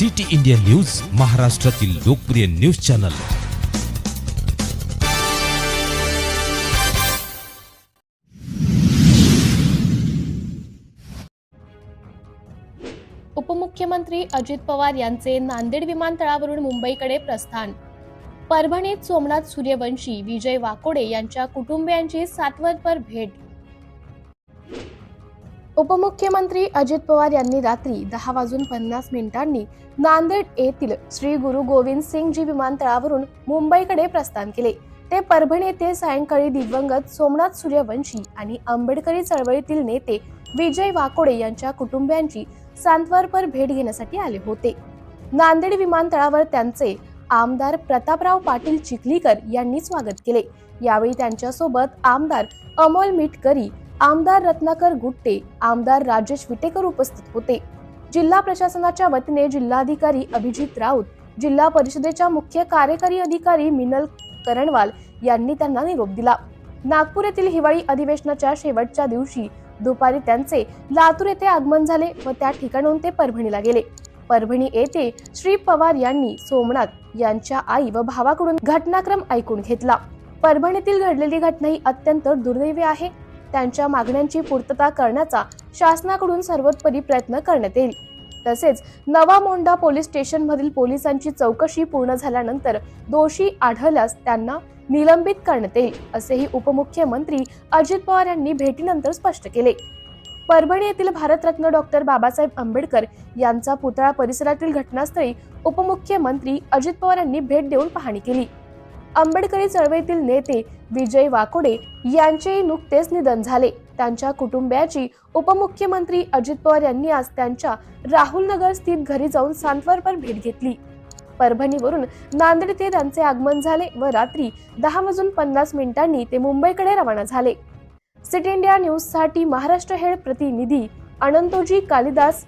City India news महाराष्ट्रातील लोकप्रिय news channel. उपमुख्यमंत्री अजित पवार यांचे नांदेड विमानतळावरून मुंबईकडे प्रस्थान. परभणीत सोमनाथ सूर्यवंशी विजय वाकोडे यांच्या कुटुंबियांची सातवतपर भेट. उपमुख्यमंत्री अजित पवार यांनी रात्री दहा वाजून पन्नास मिनिटांनी नांदेड येथील श्री गुरु गोविंद सिंगजी विमानतळावरून मुंबईकडे प्रस्थान केले. ते परभणी येथे सायंकाळी दिवंगत सोमनाथ सूर्यवंशी आणि आंबेडकरी चळवळीतील नेते विजय वाकोडे यांच्या कुटुंबियांची सांत्वरपर भेट घेण्यासाठी आले होते. नांदेड विमानतळावर त्यांचे आमदार प्रतापराव पाटील चिखलीकर यांनी स्वागत केले. यावेळी त्यांच्यासोबत आमदार अमोल मिटकरी आमदार रत्नाकर गुट्टे आमदार राजेश विटेकर उपस्थित होते. जिल्हा प्रशासनाच्या वतीने जिल्हाधिकारी अभिजित राऊत जिल्हा परिषदेच्या मुख्य कार्यकारी अधिकारी मिनल करणवाल यांनी त्यांना निरोप दिला. नागपूर येथील हिवाळी अधिवेशनाच्या शेवटच्या दिवशी दुपारी त्यांचे लातूर येथे आगमन झाले व त्या ठिकाणून ते परभणीला गेले. परभणी येथे श्री पवार यांनी सोमनाथ यांच्या आई व भावाकडून घटनाक्रम ऐकून घेतला. परभणीतील घडलेली घटना ही अत्यंत दुर्दैवी आहे. त्यांच्या मागण्यांची पूर्तता करण्याचा शासनाकडून सर्वोत्परी प्रयत्न करण्यात येईल. तसेच नवा मोंडा पोलीस स्टेशन मधील पोलिसांची चौकशी पूर्ण झाल्यानंतर दोषी आढळल्यास त्यांना निलंबित करण्यात येईल असेही उपमुख्यमंत्री अजित पवार यांनी भेटीनंतर स्पष्ट केले. परभणी येथील भारतरत्न डॉक्टर बाबासाहेब आंबेडकर यांचा पुतळा परिसरातील घटनास्थळी उपमुख्यमंत्री अजित पवार यांनी भेट देऊन पाहणी केली. आंबेडकरी चळवळीतील नेते विजय वाकोडे यांचेही नुकतेच निधन झाले. त्यांच्या कुटुंबियाची उपमुख्यमंत्री अजित पवार यांनी आज त्यांच्या राहुल नगर स्थित घरी जाऊन सांत्वनपर भेट घेतली. परभणीवरून नांदेड ते त्यांचे आगमन झाले व रात्री दहा वाजून पन्नास मिनिटांनी ते मुंबईकडे रवाना झाले. सिटी इंडिया न्यूजसाठी महाराष्ट्र हेड प्रतिनिधी अनंतोजी कालिदास